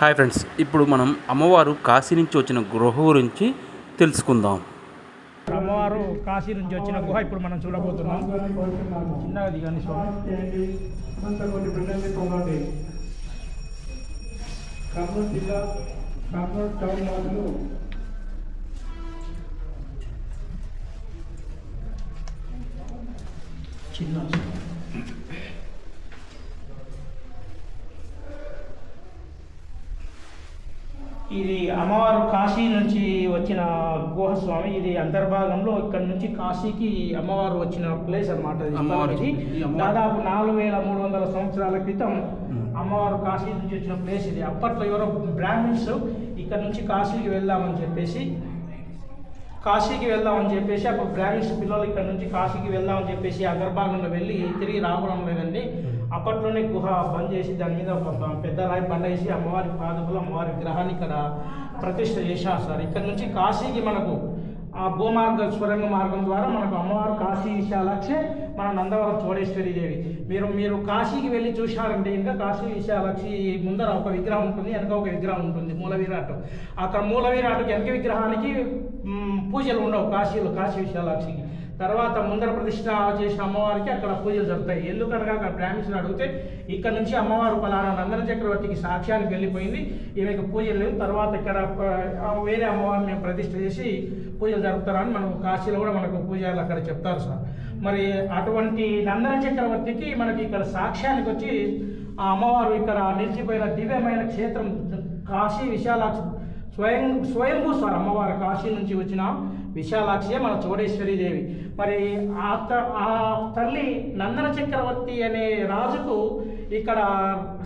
Hi friends ఇప్పుడు మనం అమ్మవారు కాశీ నుంచి వచ్చిన గృహ గురించి తెలుసుకుందాం. అమ్మవారు కాశీ నుంచి వచ్చిన గుహ ఇప్పుడు మనం చూడబోతున్నాం. చిన్నగా దిగండి స్వామి. కొన్ని బిడ్డల్ని పొందండి కర్నూలు జిల్లా కర్నూలు టౌన్ వాళ్ళు చిన్న ఇది అమ్మవారు కాశీ నుంచి వచ్చిన గుహ స్వామి ఇది అంతర్భాగంలో ఇక్కడ నుంచి కాశీకి అమ్మవారు వచ్చిన ప్లేస్ అనమాట ఇది. దాదాపు నాలుగు వేల మూడు వందల సంవత్సరాల క్రితం అమ్మవారు కాశీ నుంచి వచ్చిన ప్లేస్ ఇది. అప్పట్లో ఎవరో బ్రాహ్మిన్స్ ఇక్కడ నుంచి కాశీకి వెళ్దామని చెప్పేసి కాశీకి వెళ్దామని చెప్పేసి అప్పుడు బ్రాహ్మిన్స్ పిల్లలు ఇక్కడ నుంచి కాశీకి వెళ్దామని చెప్పేసి అగర్భాగంలో వెళ్ళి తిరిగి రావడం లేదండి. అప్పట్లోనే గుహ బంద్ చేసి దాని మీద ఒక పెద్ద రాయి బండ వేసి అమ్మవారి పాదములు అమ్మవారి విగ్రహాన్ని ఇక్కడ ప్రతిష్ట చేశారు సార్. ఇక్కడ నుంచి కాశీకి మనకు ఆ భూమార్గ స్వరంగ మార్గం ద్వారా మనకు అమ్మవారు కాశీ విశాలాక్షి మన నందవరం చోడేశ్వరి దేవి. మీరు మీరు కాశీకి వెళ్ళి చూశారంటే ఇంకా కాశీ విశాలాక్షి ముందర ఒక విగ్రహం ఉంటుంది వెనక ఒక విగ్రహం ఉంటుంది మూల విరాట్ అక్కడ మూలవీరాటకి వెనక విగ్రహానికి పూజలు ఉండవు కాశీలో కాశీ విశాలాక్షికి. తర్వాత ముందర ప్రతిష్ట చేసిన అమ్మవారికి అక్కడ పూజలు జరుగుతాయి. ఎందుకనగా అక్కడ బ్రాహ్మిన్స్ అడిగితే ఇక్కడ నుంచి అమ్మవారు పలానా నందన చక్రవర్తికి సాక్ష్యానికి వెళ్ళిపోయింది. ఈమెకు పూజలు లేవు. తర్వాత ఇక్కడ వేరే అమ్మవారిని మేము ప్రతిష్ట చేసి పూజలు జరుపుతారని మనం కాశీలో కూడా మనకు పూజలు అక్కడ చెప్తారు సార్. మరి అటువంటి నందన చక్రవర్తికి మనకి ఇక్కడ సాక్ష్యానికి వచ్చి ఆ అమ్మవారు ఇక్కడ నిలిచిపోయిన దివ్యమైన క్షేత్రం కాశీ విశాలాక్షి స్వయం స్వయంభూ సార్ అమ్మవారు కాశీ నుంచి వచ్చిన విశాలాక్షియే మన చోడేశ్వరి దేవి. మరి ఆ త- ఆ తల్లి నందన చక్రవర్తి అనే రాజుకు ఇక్కడ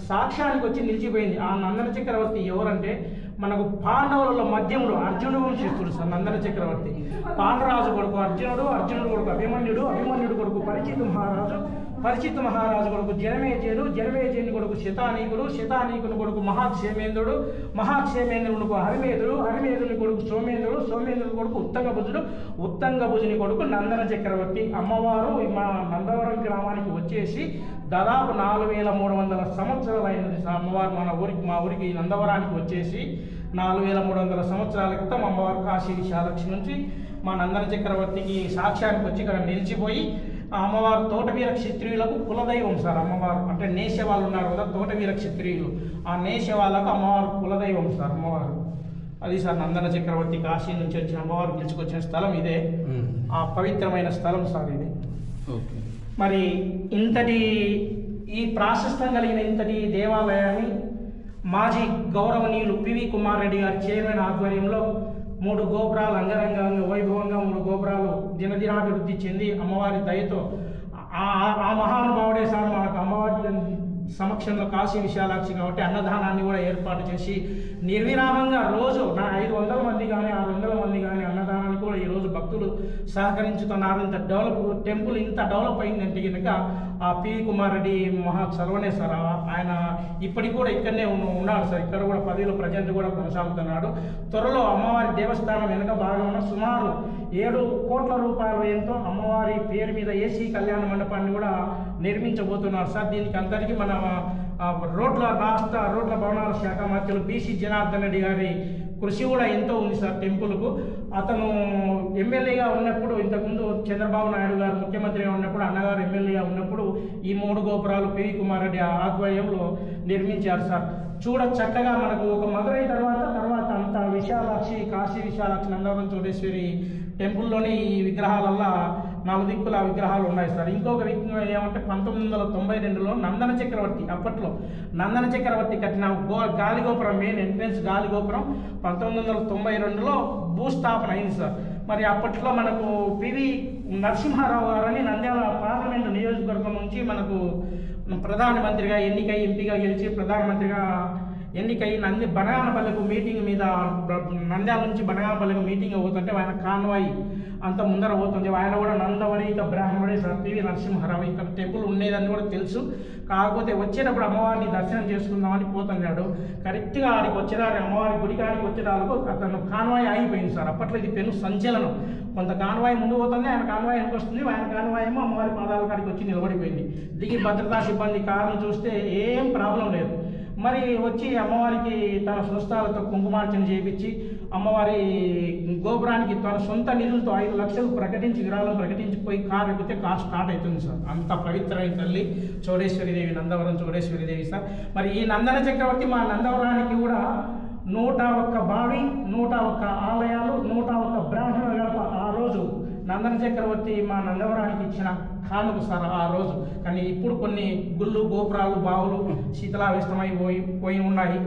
సాక్ష్యానికి వచ్చి నిలిచిపోయింది. ఆ నందన చక్రవర్తి ఎవరంటే మనకు పాండవుల మధ్యంలో అర్జునుడు వంశస్థుడు సార్ నందన చక్రవర్తి. పాండరాజు కొడుకు అర్జునుడు అర్జునుడు కొడుకు అభిమన్యుడు అభిమన్యుడు కొడుకు పరిచిత మహారాజు పరిచిత్ మహారాజు కొడుకు జనమేజయుడు జనమేజయుని కొడుకు శతానీకుడు శతానీకుని కొడుకు మహాక్షేమేంద్రుడు మహాక్షేమేంద్రుని కొడుకు హరిమేధుడు హరిమేధుని కొడుకు సోమేంద్రుడు సోమేంద్రుని కొడుకు ఉత్తంగభుజుడు ఉత్తంగభుజుని కొడుకు నందన చక్రవర్తి అమ్మవారు మా నందవరం గ్రామానికి వచ్చేసి దాదాపు నాలుగు వేల మూడు వందల సంవత్సరాలు అయినది అమ్మవారు మన ఊరికి మా ఊరికి నందవరానికి వచ్చేసి నాలుగు వేల మూడు వందల సంవత్సరాల క్రితం అమ్మవారు కాశీ విశాలక్షి నుంచి మా నందన చక్రవర్తికి సాక్ష్యానికి వచ్చి ఇక్కడ నిలిచిపోయి ఆ అమ్మవారు తోటవీర క్షత్రియులకు కులదైవం సార్ అమ్మవారు. అంటే నేస వాళ్ళు ఉన్నారు కదా తోటవీర క్షత్రియులు. ఆ నేస వాళ్ళకు అమ్మవారు కులదైవం సార్ అమ్మవారు. అది సార్ నందన చక్రవర్తి కాశీ నుంచి వచ్చిన అమ్మవారు పిలుచుకొచ్చిన స్థలం ఇదే. ఆ పవిత్రమైన స్థలం సార్ ఇది. ఓకే. మరి ఇంతటి ఈ ప్రాశస్తం కలిగిన ఇంతటి దేవాలయాన్ని మాజీ గౌరవనీయులు పివి కుమార్ రెడ్డి గారి చైర్మన్ ఆధ్వర్యంలో మూడు గోపురాలు అంగరంగ వైభవంగా మూడు గోపురాలు దినదినాభివృద్ధి చెంది అమ్మవారి దయతో ఆ- ఆ- మహానుభావుడే సార్ మనకు అమ్మవారి సమక్షంలో కాశీ విశాలాక్షి కాబట్టి అన్నదానాన్ని కూడా ఏర్పాటు చేసి నిర్విరామంగా రోజు నా ఐదు వందల మంది కానీ ఆరు వందల మంది కానీ అన్నదానం కూడా ఈరోజు భక్తులు సహకరించుతున్నారు. ఇంత డెవలప్ టెంపుల్ ఇంత డెవలప్ అయిందంటే కనుక ఆ పివి కుమార్ రెడ్డి మహా చలవనే సార్ ఆయన ఇప్పటికి కూడా ఇక్కడనే ఉన్నాడు సార్. ఇక్కడ కూడా పదవిలో ప్రజెంట్ కూడా కొనసాగుతున్నాడు. త్వరలో అమ్మవారి దేవస్థానం వెనుక భాగంలో సుమారు ఏడు కోట్ల రూపాయల వ్యయంతో అమ్మవారి పేరు మీద ఏసీ కళ్యాణ మండపాన్ని కూడా నిర్మించబోతున్నారు సార్. దీనికి అందరికీ మన రోడ్ల రాష్ట్ర రోడ్ల భవనాల శాఖ మంత్రులు బీసీ జనార్దన్ రెడ్డి గారి కృషి కూడా ఎంతో ఉంది సార్ టెంపుల్కు. అతను ఎమ్మెల్యేగా ఉన్నప్పుడు ఇంతకుముందు చంద్రబాబు నాయుడు గారు ముఖ్యమంత్రిగా ఉన్నప్పుడు అన్నగారు ఎమ్మెల్యేగా ఉన్నప్పుడు ఈ మూడు గోపురాలు పివి కుమార్ రెడ్డి ఆధ్వర్యంలో నిర్మించారు సార్. చూడ చక్కగా మనకు ఒక మధురై తర్వాత తర్వాత అంత విశాలాక్షి కాశీ విశాలాక్షి నందవరం చోడేశ్వరి టెంపుల్లోని ఈ విగ్రహాలల్లా నాలుగు దిక్కుల విగ్రహాలు ఉన్నాయి సార్. ఇంకొక విగ్రహం ఏమంటే పంతొమ్మిది వందల తొంభై రెండులో నందన చక్రవర్తి. అప్పట్లో నందన చక్రవర్తి కట్టిన గో గాలిగోపురం మెయిన్ ఎంట్రెన్స్ గాలిగోపురం పంతొమ్మిది వందల తొంభై రెండులో భూస్థాపన అయింది సార్. మరి అప్పట్లో మనకు పివి నరసింహారావు గారని నంద్యాల పార్లమెంటు నియోజకవర్గం నుంచి మనకు ప్రధానమంత్రిగా ఎన్నిక ఎంపీగా గెలిచి ప్రధానమంత్రిగా ఎన్నికై నంది బనగానపల్లెకు మీటింగ్ మీద నంద్యాల నుంచి బనగానపల్లెకు మీటింగ్ పోతుంటే ఆయన కాన్వాయి అంత ముందర పోతుంది ఆయన కూడా నందవరీత బ్రాహ్మణుడే సార్ పివి నరసింహారావు. ఇక్కడ టెంపుల్ ఉండేదని కూడా తెలుసు. కాకపోతే వచ్చేటప్పుడు అమ్మవారిని దర్శనం చేసుకుందామని పోతున్నాడు. కరెక్ట్గా ఆడికి వచ్చేదారి అమ్మవారి గుడికాడికి వచ్చేటాలకు అతను కాన్వాయ్ ఆగిపోయింది సార్. అప్పట్లో ఇది పెను సంచలనం. కొంత కాన్వాయ్ ముందు పోతుంది ఆయన కాన్వాయ్ వస్తుంది ఆయన కాన్వాయ్ ఏమో అమ్మవారి పాదాల కాడికి వచ్చి నిలబడిపోయింది. దిగి భద్రతా సిబ్బంది కారును చూస్తే ఏం ప్రాబ్లం లేదు. మరి వచ్చి అమ్మవారికి తన స్వస్థాలతో కుంకుమార్చన చేయించి అమ్మవారి గోపురానికి తన సొంత నిధులతో ఐదు లక్షలు ప్రకటించి విరాళం ప్రకటించిపోయి కారు ఎక్కితే కారు స్టార్ట్ అవుతుంది సార్. అంత పవిత్రమైన తల్లి చోడేశ్వరిదేవి నందవరం చోడేశ్వరిదేవి సార్. మరి ఈ నందన చక్రవర్తి మా నందవరానికి కూడా నూట ఒక్క బావి నూట ఒక్క ఆలయాలు నూట ఒక్క బ్రా నందన చక్రవర్తి మా నందవరానికి ఇచ్చిన కానుక సార్ ఆ రోజు. కానీ ఇప్పుడు కొన్ని గుళ్ళు గోపురాలు బావులు శీతలావిష్టమై పోయి పోయి ఉన్నాయి.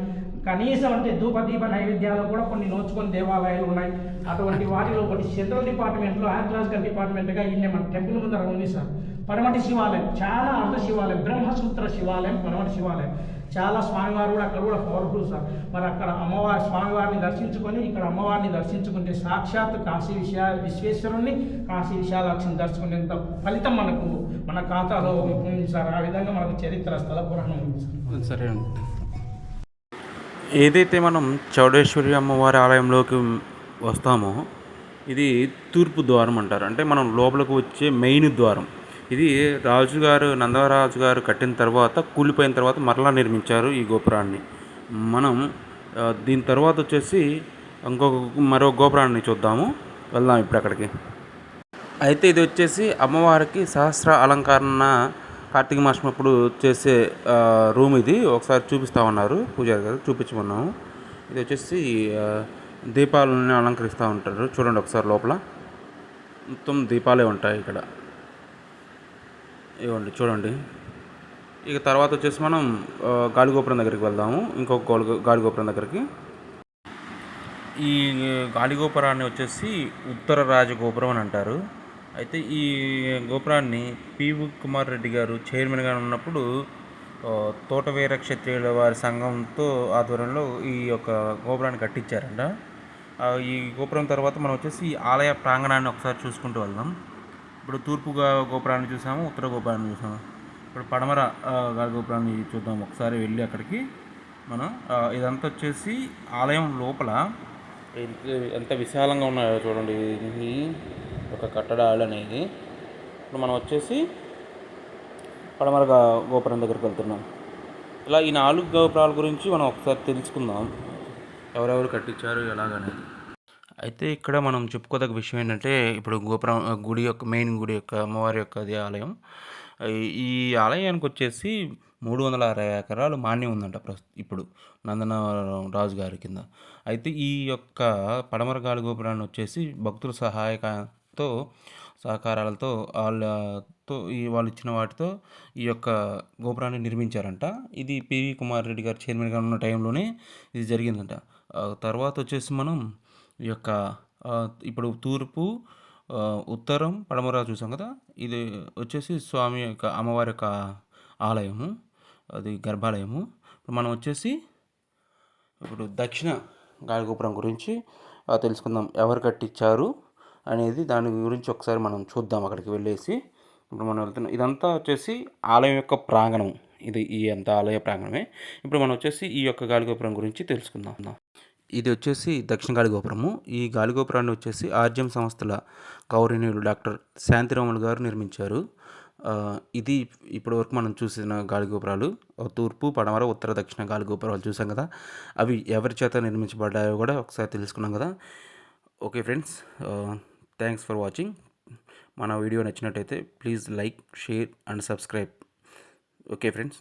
కనీసం అంటే దీప నైవేద్యాలు కూడా కొన్ని నోచుకొని దేవాలయాలు ఉన్నాయి. అటువంటి వాటిలో ఒకటి సెంట్రల్ డిపార్ట్మెంట్లో ఆర్కలాజికల్ డిపార్ట్మెంట్గా ఇన్ని మన టెంపుల్ ముందర ఉంది సార్. పడమటి శివాలయం చాలా అర్ధ శివాలయం బ్రహ్మసూత్ర శివాలయం పడమటి శివాలయం. చాలా స్వామివారు కూడా అక్కడ కూడా పవర్ఫుల్ సార్. మరి అక్కడ అమ్మవారి స్వామివారిని దర్శించుకొని ఇక్కడ అమ్మవారిని దర్శించుకుంటే సాక్షాత్ కాశీ విశ్వ విశ్వేశ్వరుణ్ణి కాశీ విశాలాక్షిని దర్శించుకునేంత ఫలితం మనకు మన ఖాతాలో ఉంది సార్. ఆ విధంగా మనకు చరిత్ర స్థల పురాణం ఉంది సార్. సరే అండి ఏదైతే మనం చౌడేశ్వరి అమ్మవారి ఆలయంలోకి వస్తామో ఇది తూర్పు ద్వారం అంటారు. అంటే మనం లోపలికి వచ్చే మెయిన్ ద్వారం. ఇది రాజుగారు నందవరాజు గారు కట్టిన తర్వాత కూలిపోయిన తర్వాత మరలా నిర్మించారు ఈ గోపురాన్ని. మనం దీని తర్వాత వచ్చేసి ఇంకొక మరో గోపురాన్ని చూద్దాము. వెళ్దాం ఇప్పుడు అక్కడికి. అయితే ఇది వచ్చేసి అమ్మవారికి సహస్ర అలంకరణ కార్తీక మాసం అప్పుడు చేసే రూమ్ ఇది. ఒకసారి చూపిస్తా ఉన్నారు. పూజారి గారు చూపించమన్నాము. ఇది వచ్చేసి దీపాలని దీపాలను అలంకరిస్తూ ఉంటారు. చూడండి ఒకసారి లోపల. మొత్తం దీపాలే ఉంటాయి ఇక్కడ. ఇవ్వండి చూడండి. ఇక తర్వాత వచ్చేసి మనం గాలిగోపురం దగ్గరికి వెళ్దాము. ఇంకొక గోల్ గాలిగోపురం దగ్గరికి. ఈ గాలిగోపురాన్ని వచ్చేసి ఉత్తర రాజగోపురం అని అంటారు. అయితే ఈ గోపురాన్ని పివి కుమార్ రెడ్డి గారు చైర్మన్గా ఉన్నప్పుడు తోటవీర క్షత్రియుల వారి సంఘంతో ఆధ్వర్యంలో ఈ యొక్క గోపురాన్ని కట్టించారంట. ఈ గోపురం తర్వాత మనం వచ్చేసి ఈ ఆలయ ప్రాంగణాన్ని ఒకసారి చూసుకుంటూ వెళ్దాం. ఇప్పుడు తూర్పు గోపురాన్ని చూసాము ఉత్తర గోపురాన్ని చూసాము. ఇప్పుడు పడమర ఆ, గోపురాన్ని చూద్దాం. ఒకసారి వెళ్ళి అక్కడికి మనం ఇదంతా వచ్చేసి ఆలయం లోపల. ఎంత- ఎంత విశాలంగా ఉన్నాయో చూడండి. ఇది ఒక కట్టడాలు అనేది. ఇప్పుడు మనం వచ్చేసి పడమర గోపురం దగ్గరికి వెళ్తున్నాం. ఇలా ఈ నాలుగు గోపురాల గురించి మనం ఒకసారి తెలుసుకుందాం. ఎవరెవరు కట్టించారు ఎలాగనేది. అయితే ఇక్కడ మనం చెప్పుకోదగ్గ విషయం ఏంటంటే ఇప్పుడు గోపురం గుడి యొక్క మెయిన్ గుడి యొక్క అమ్మవారి యొక్క అది ఆలయం. ఈ- ఆలయానికి వచ్చేసి మూడు వందల అరవై ఎకరాలు మాన్యం ఉందంట ప్రస్తు ఇప్పుడు నందన రాజు గారి కింద. అయితే ఈ యొక్క పడమర గాలి గోపురాన్ని వచ్చేసి భక్తుల సహాయకంతో సహకారాలతో వాళ్ళతో ఈ వాళ్ళు ఇచ్చిన వాటితో ఈ యొక్క గోపురాన్ని నిర్మించారంట. ఇది పివి కుమార్ రెడ్డి గారు చైర్మన్గా ఉన్న టైంలోనే ఇది జరిగిందంట. తర్వాత వచ్చేసి మనం యొక్క ఇప్పుడు తూర్పు ఉత్తరం పడమర చూసాం కదా? ఇది వచ్చేసి స్వామి యొక్క అమ్మవారి యొక్క ఆలయము అది గర్భాలయము. ఇప్పుడు మనం వచ్చేసి ఇప్పుడు దక్షిణ గాలిగోపురం గురించి తెలుసుకుందాం. ఎవరు కట్టించారు అనేది దాని గురించి ఒకసారి మనం చూద్దాం అక్కడికి వెళ్ళేసి. ఇప్పుడు మనం వెళ్తున్నాం ఇదంతా వచ్చేసి ఆలయం యొక్క ప్రాంగణం. ఇది ఈ అంత ఆలయ ప్రాంగణమే. ఇప్పుడు మనం వచ్చేసి ఈ యొక్క గాలిగోపురం గురించి తెలుసుకుందాం. ఇది వచ్చేసి దక్షిణ గాలిగోపురము ఈ గాలిగోపురాన్ని వచ్చేసి ఆర్జం సంస్థల గౌరవనీయులు డాక్టర్ శాంతిరాములు గారు నిర్మించారు. ఇది ఇప్పటి వరకు మనం చూసిన గాలిగోపురాలు తూర్పు పడమర ఉత్తర దక్షిణ గాలిగోపురాలు చూసాం కదా. అవి ఎవరి చేత నిర్మించబడ్డాయో కూడా ఒకసారి తెలుసుకున్నాం కదా. Okay friends thanks for watching. మన వీడియో నచ్చినట్టయితే please like share and subscribe. Okay friends.